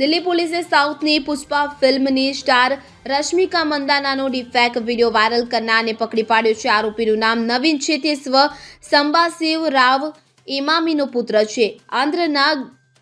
દિલ્હી પોલીસે સાઉથની પુષ્પા ફિલ્મની સ્ટાર રશ્મિકા મંદાનાનો ડિફેક વીડિયો વાયરલ કરનારને પકડી પાડ્યો છે. આરોપીનું નામ નવીન છે તે સ્વ સંબાશિવ રાવ ઇમામીનો પુત્ર છે. આંધ્રના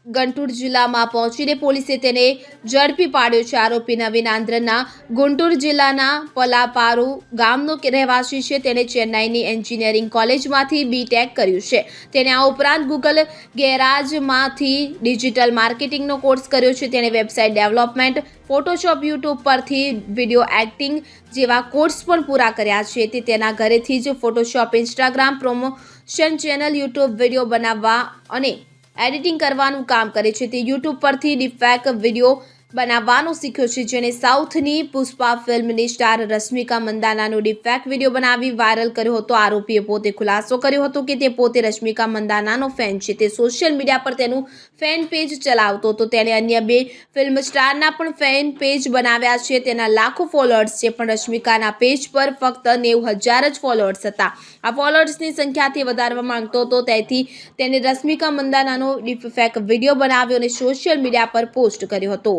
ગંટુર જિલ્લામાં પહોંચીને પોલીસે તેને ઝડપી પાડ્યો છે. આરોપી નવીન આંધ્રના ગુંટુર જિલ્લાના પલાપારુ ગામનો રહેવાસી છે. તેણે ચેન્નાઈની એન્જિનિયરિંગ કોલેજમાંથી બીટેક કર્યું છે. તેણે આ ઉપરાંત ગૂગલ ગેરાજમાંથી ડિજિટલ માર્કેટિંગનો કોર્સ કર્યો છે. તેણે વેબસાઇટ ડેવલપમેન્ટ, ફોટોશોપ, યુટ્યુબ પરથી વીડિયો એક્ટિંગ જેવા કોર્સ પણ પૂરા કર્યા છે. તે તેના ઘરેથી જ photoshop, Instagram promotion channel, YouTube video બનાવવા અને એડિટિંગ કરવાનું કામ કરે છે. તે યુટ્યુબ પરથી ડિફેક વીડિયો બનાવવાનું શીખ્યો છે, જેણે સાઉથની પુષ્પા ફિલ્મની સ્ટાર રશ્મિકા મંદાનાનો ડિફેક વીડિયો બનાવી વાયરલ કર્યો હતો. આરોપીએ પોતે ખુલાસો કર્યો હતો કે તે પોતે રશ્મિકા મંદાનાનો ફેન છે. તે સોશિયલ મીડિયા પર તેનું ફેન પેજ ચલાવતો હતો. તેણે અન્ય બે ફિલ્મ સ્ટારના પણ ફેન પેજ બનાવ્યા છે. તેના લાખો ફોલોઅર્સ છે, પણ રશ્મિકાના પેજ પર ફક્ત નેવું હજાર જ ફોલોઅર્સ હતા. આ ફોલોઅર્સની સંખ્યાથી વધારવા માંગતો હતો, તેથી તેને રશ્મિકા મંદાનાનો ડિફેક વીડિયો બનાવ્યો અને સોશિયલ મીડિયા પર પોસ્ટ કર્યો હતો.